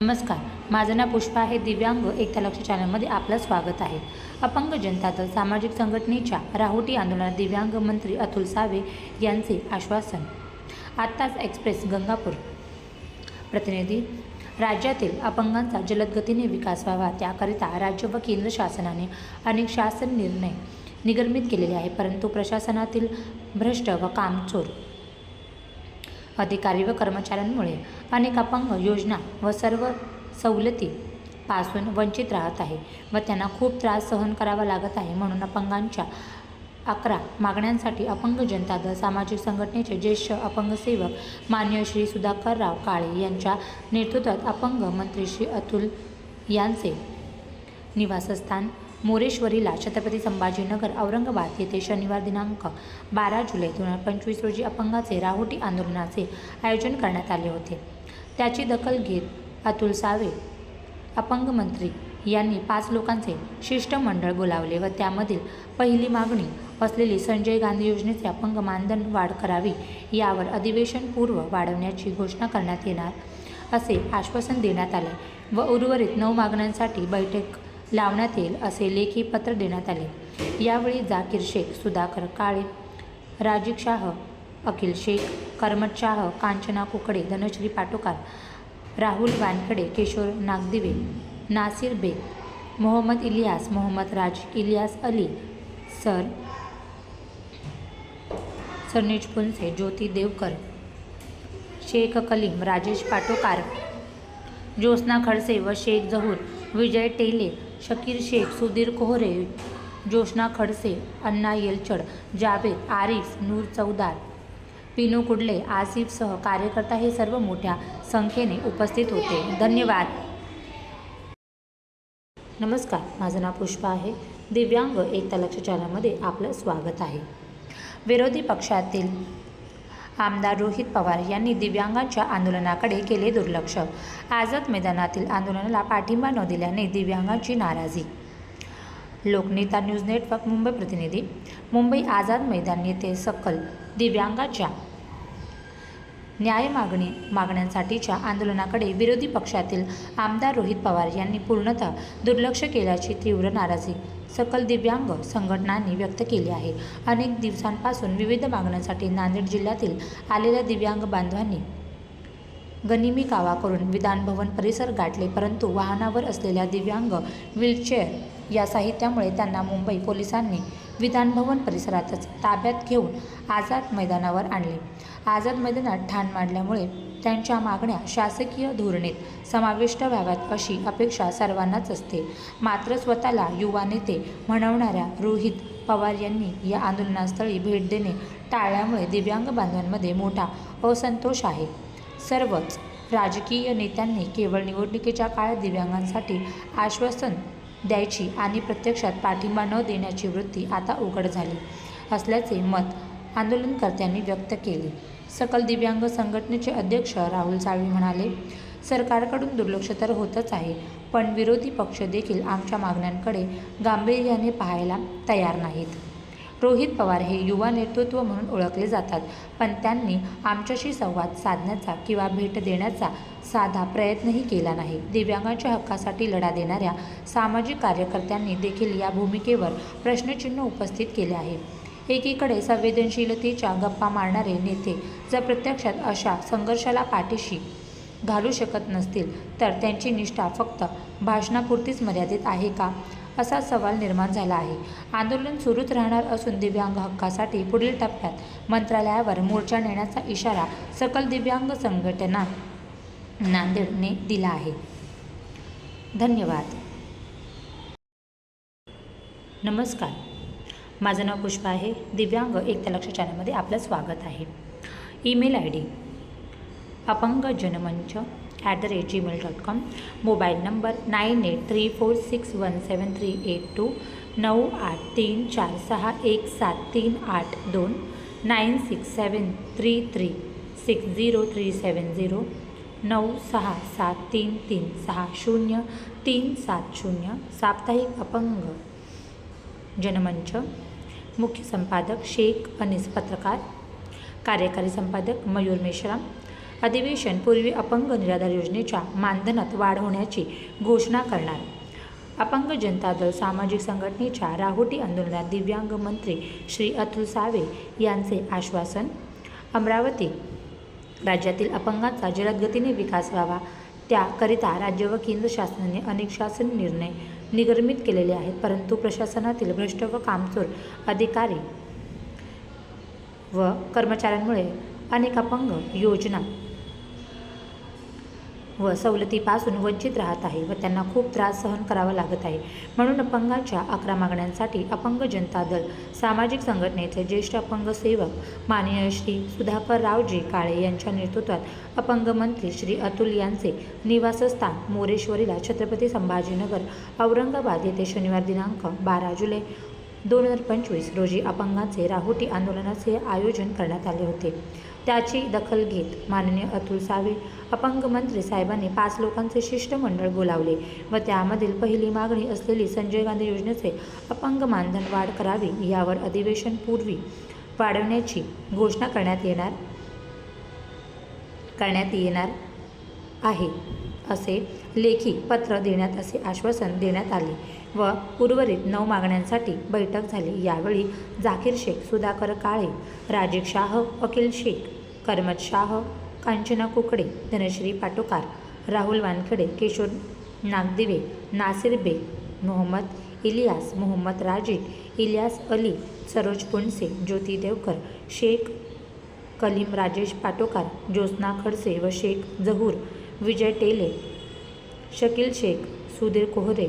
नमस्कार माझं नाव पुष्पा आहे. दिव्यांग एकता लक्ष चॅनलमध्ये आपलं स्वागत आहे. अपंग जनता दल सामाजिक संघटनेच्या राहुटी आंदोलनात दिव्यांग मंत्री अतुल सावे यांचे आश्वासन. आत्ताच एक्सप्रेस गंगापूर. प्रतिनिधी राज्यातील अपंगांचा जलदगतीने विकास व्हावा त्याकरिता राज्य व केंद्र शासनाने अनेक शासन निर्णय निगर्मित केलेले आहे परंतु प्रशासनातील भ्रष्ट व कामचोर अधिकारी व कर्मचाऱ्यांमुळे अनेक अपंग योजना व सर्व सवलती पासून वंचित राहत आहे व त्यांना खूप त्रास सहन करावा लागत आहे म्हणून अपंगांच्या अकरा मागण्यांसाठी अपंग जनता दल सामाजिक संघटनेचे ज्येष्ठ अपंग सेवक मान्य श्री सुधाकरराव काळे यांच्या नेतृत्वात अपंग मंत्री श्री अतुल यांचे निवासस्थान मोरेश्वरीला छत्रपती संभाजीनगर औरंगाबाद येथे शनिवार दिनांक बारा जुलै दोन हजार पंचवीस रोजी अपंगाचे राहुटी आंदोलनाचे आयोजन करण्यात आले होते. त्याची दखल घेत अतुल सावे अपंग मंत्री यांनी पाच लोकांचे शिष्टमंडळ बोलावले व त्यामधील पहिली मागणी असलेली संजय गांधी योजनेचे अपंग मानधन वाढ करावी यावर अधिवेशनपूर्व वाढवण्याची घोषणा करण्यात येणार असे आश्वासन देण्यात आले व उर्वरित नऊ मागण्यांसाठी बैठक लावण्यात येईल असे लेखी पत्र देण्यात आले. यावेळी जाकीर शेख सुधाकर काळे राजीक शाह अखिल शेख करमत शाह कांचना कुकडे धनश्री पाटोकार राहुल वानखडे किशोर नागदिवे नासिर बेग मोहम्मद इलियास मोहम्मद राज इलियास अली सर सरनीज पुनसे ज्योती देवकर शेख कलीम राजेश पाटोकार ज्योत्स्ना खडसे व शेख जहूर विजय टेले शकीर शेख सुधीर कोहरे जोशना खडसे अण्णा येलचड जावेद आरिफ नूर चौदार पिनू कुडले आसिफसह कार्यकर्ता हे सर्व मोठ्या संख्येने उपस्थित होते. धन्यवाद. नमस्कार माझं नाव पुष्पा आहे. दिव्यांग एकता लक्ष चॅनलमध्ये आपलं स्वागत आहे. विरोधी पक्षातील आमदार रोहित पवार यांनी दिव्यांगांच्या आंदोलनाकडे केले दुर्लक्ष. आझाद मैदानातील आंदोलनाला पाठिंबा न दिल्याने दिव्यांगांची नाराजी. लोकनेता न्यूज नेटवर्क मुंबई प्रतिनिधी मुंबई आझाद मैदान येथे सकल दिव्यांगाच्या न्याय मागणी मागण्यांसाठीच्या आंदोलनाकडे विरोधी पक्षातील आमदार रोहित पवार यांनी पूर्णतः दुर्लक्ष केल्याची तीव्र नाराजी. सकल दिव्यांग संघटनांनी व्यक्त केली आहे. अनेक दिवसांपासून विविध मागण्यांसाठी नांदेड जिल्ह्यातील आलेल्या दिव्यांग बांधवांनी गनिमी कावा करून विधानभवन परिसर गाठले परंतु वाहनावर असलेल्या दिव्यांग व्हीलचेअर या साहित्यामुळे त्यांना मुंबई पोलिसांनी विधानभवन परिसरातच ताब्यात घेऊन आझाद मैदानावर आणले. आझाद मैदानात ठाण मांडल्यामुळे त्यांच्या मागण्या शासकीय धोरणेत समाविष्ट व्हाव्यात अशी अपेक्षा सर्वांनाच असते. मात्र स्वतःला युवा नेते म्हणवणाऱ्या रोहित पवार यांनी या आंदोलनास्थळी भेट देणे टाळल्यामुळे दिव्यांग बांधवांमध्ये मोठा असंतोष आहे. सर्वच राजकीय नेत्यांनी केवळ निवडणुकीच्या काळात दिव्यांगांसाठी आश्वासन द्यायची आणि प्रत्यक्षात पाठिंबा न देण्याची वृत्ती आता उघड झाली. असल्याचे मत आंदोलनकर्त्यांनी व्यक्त केले. सकल दिव्यांग संघटनेचे अध्यक्ष राहुल साळवी म्हणाले सरकारकडून दुर्लक्ष तर होतच आहे पण विरोधी पक्ष देखील आमच्या मागण्यांकडे गांभीर्याने पाहायला तयार नाहीत. रोहित पवार हे युवा नेतृत्व म्हणून ओळखले जातात. पण त्यांनी आमच्याशी संवाद साधण्याचा किंवा भेट देण्याचा साधा प्रयत्नही केला नाही. दिव्यांगांच्या हक्कासाठी लढा देणाऱ्या सामाजिक कार्यकर्त्यांनी देखील या भूमिकेवर प्रश्नचिन्ह उपस्थित केले आहे. एकीकडे संवेदनशीलतेच्या गप्पा मारणारे नेते जर प्रत्यक्षात अशा संघर्षाला पाठीशी घालू शकत नसतील तर त्यांची निष्ठा फक्त भाषणापुरतीच मर्यादित आहे का? असा सवाल निर्माण झाला आहे. आंदोलन सुरूच राहणार असून दिव्यांग हक्कासाठी पुढील टप्प्यात मंत्रालयावर मोर्चा नेण्याचा इशारा सकल दिव्यांग संघटना नांदेडने दिला आहे. धन्यवाद. नमस्कार. माझं नाव पुष्पा आहे. दिव्यांग एकता लक्ष चॅनलमध्ये आपलं स्वागत आहे. ईमेल आय डी अपंग जनमंच at the rate Gmail dot com mobile number nine eight three four six one seven three eight two नऊ आठ तीन चार सहा एक सात तीन आठ दोन nine six seven three three six zero three seven zero नऊ सहा सात तीन तीन सहा शून्य तीन सात शून्य साप्ताहिक अपंग जनमंच. मुख्य संपादक शेख अनिस पत्रकार. कार्यकारी संपादक मयूर मेश्राम. अधिवेशन पूर्वी अपंग निराधार योजनेच्या मानधनात वाढ होण्याची घोषणा करणार. अपंग जनता दल सामाजिक संघटनेच्या राहुटी आंदोलनात दिव्यांग मंत्री श्री अतुल सावे यांचे आश्वासन. अमरावती राज्यातील अपंगांचा जलद गतीने विकास व्हावा त्याकरिता राज्य व केंद्र शासनाने अनेक शासन निर्णय निगर्मित केलेले आहेत परंतु प्रशासनातील भ्रष्ट व कामचोर अधिकारी व कर्मचाऱ्यांमुळे अनेक अपंग योजना व सवलतीपासून वंचित राहत आहे व त्यांना खूप त्रास सहन करावा लागत आहे. म्हणून अपंगांच्या अकरा मागण्यांसाठी अपंग जनता दल सामाजिक संघटनेचे ज्येष्ठ अपंग सेवक माननीय श्री सुधाकर रावजी काळे यांच्या नेतृत्वात अपंग मंत्री श्री अतुल यांचे निवासस्थान मोरेश्वरीला छत्रपती संभाजीनगर औरंगाबाद येथे शनिवार दिनांक बारा जुलै दोन हजार पंचवीस रोजी अपंगांचे राहुटी आंदोलनाचे आयोजन करण्यात आले होते. त्याची दखल घेत माननीय अतुल सावे अपंग मंत्री साहेबांनी पाच लोकांचे शिष्टमंडळ बोलावले व त्यामधील पहिली मागणी असलेली संजय गांधी योजनेचे अपंग मानधन वाढ करावी यावर अधिवेशन पूर्वी वाढवण्याची घोषणा करण्यात येणार करण्यात येणार आहे. असे लेखी पत्र देण्यात असे आश्वासन देण्यात आले व उर्वरित नऊ मागण्यांसाठी बैठक झाली. यावेळी जाकीर शेख सुधाकर काळे राजीव शाह अखिल शेख करमत शाह कांचना कुकडे धनश्री पाटोकार राहुल वानखेडे किशोर नागदिवे नासिर बेग मोहम्मद इलियास मोहम्मद राजे इलियास अली सरोज पुणसे ज्योती देवकर शेख कलीम राजेश पाटोकार ज्योत्ना खडसे व शेख जहूर विजय टेले शकील शेख सुधीर कोहरे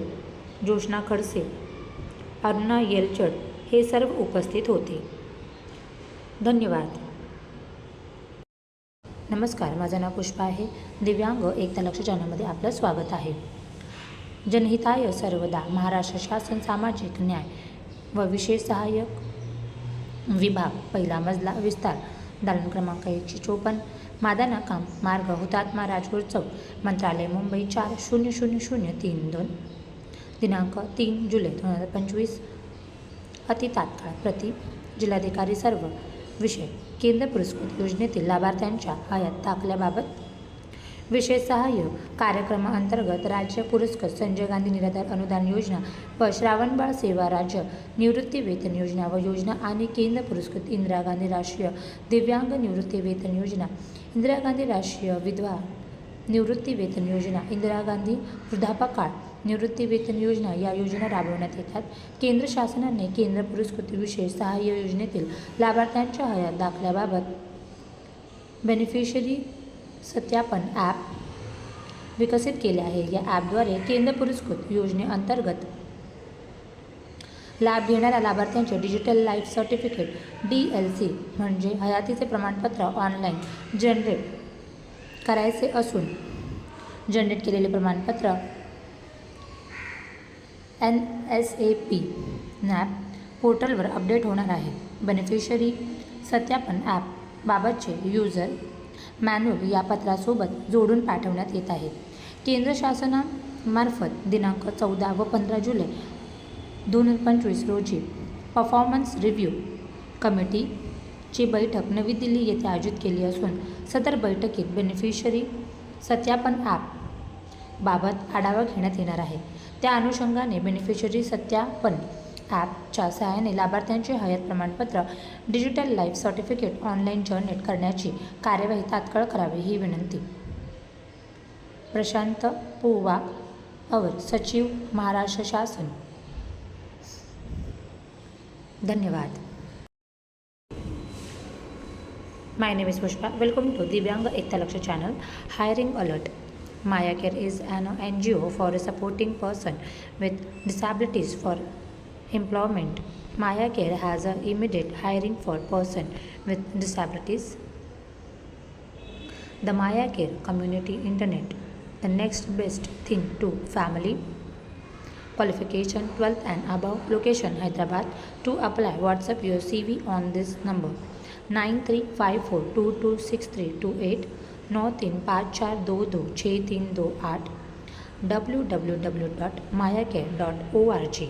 जोशना खडसे अरुणा येलचड हे सर्व उपस्थित होते. धन्यवाद. नमस्कार माझं नाव पुष्पा आहे. दिव्यांग एकता लक्ष चॅनलमध्ये आपलं स्वागत आहे. जनहिताय सर्वदा महाराष्ट्र शासन सामाजिक न्याय व विशेष सहाय्यक विभाग पहिला मजला विस्तार दालन क्रमांक एकशे चोपन्न मादाना काम मार्ग हुतात्मा राजगुरू चौक मंत्रालय मुंबई चार शून्य शून्य शून्य तीन दोन. दिनांक तीन जुलै दोन हजार पंचवीस. अति तात्काळ प्रति जिल्हाधिकारी सर्व विषय केंद्र पुरस्कृत योजनेतील लाभार्थ्यांच्या आयात दाखल्याबाबत विशेष सहाय्य कार्यक्रमाअंतर्गत राज्य पुरस्कृत संजय गांधी निराधार अनुदान योजना व श्रावणबाळ सेवा राज्य निवृत्ती वेतन योजना व योजना आणि केंद्र पुरस्कृत इंदिरा गांधी राष्ट्रीय दिव्यांग निवृत्ती वेतन योजना इंदिरा गांधी राष्ट्रीय विधवा निवृत्ती वेतन योजना इंदिरा गांधी वृद्धापकाळ निवृत्ती वेतन योजना या योजना राबवण्यात येतात. केंद्र शासनाने केंद्र पुरस्कृत विशेष सहाय्य योजनेतील लाभार्थ्यांच्या हयात दाखल्याबाबत बेनिफिशरी सत्यापन ॲप विकसित केले आहे. या ॲपद्वारे केंद्र पुरस्कृत योजनेअंतर्गत लाभ घेणाऱ्या लाभार्थ्यांचे digital life certificate D L C म्हणजे हयातीचे प्रमाणपत्र ऑनलाईन जनरेट करायचे असून जनरेट केलेले प्रमाणपत्र एन एस ए पी नॅप पोर्टलवर अपडेट होणार आहे. बेनिफिशरी सत्यापन ॲप बाबतचे युजर मॅन्युअल या पत्रासोबत जोडून पाठवण्यात येत आहे. केंद्र शासनामार्फत दिनांक चौदा व पंधरा जुलै दोन हजार पंचवीस रोजी परफॉर्मन्स रिव्ह्यू कमिटीची बैठक नवी दिल्ली येथे आयोजित केली असून सदर बैठकीत बेनिफिशरी सत्यापन ॲप बाबत आढावा घेण्यात येणार आहे. त्या अनुषंगाने बेनिफिशरी सत्यापन ॲपच्या सहाय्याने लाभार्थ्यांचे हयात प्रमाणपत्र digital life certificate online generate करण्याची कार्यवाही तात्काळ करावी ही विनंती. प्रशांत पोवाग अवर सचिव महाराष्ट्र शासन. धन्यवाद My name is Pushpa. Welcome to Divyang Ekta Laksha channel. Hiring alert. Maya Care is an NGO for supporting person with disabilities for employment. Maya Care has a immediate hiring for person with disabilities. The Maya Care community internet, the next best thing to family. Qualification 12th and above. Location Hyderabad. To apply, WhatsApp your CV on this number 9354226328 नौ तीन पाँच चार दो दो छः तीन दो आठ W W W dot Maya care dot O R G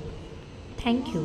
thank you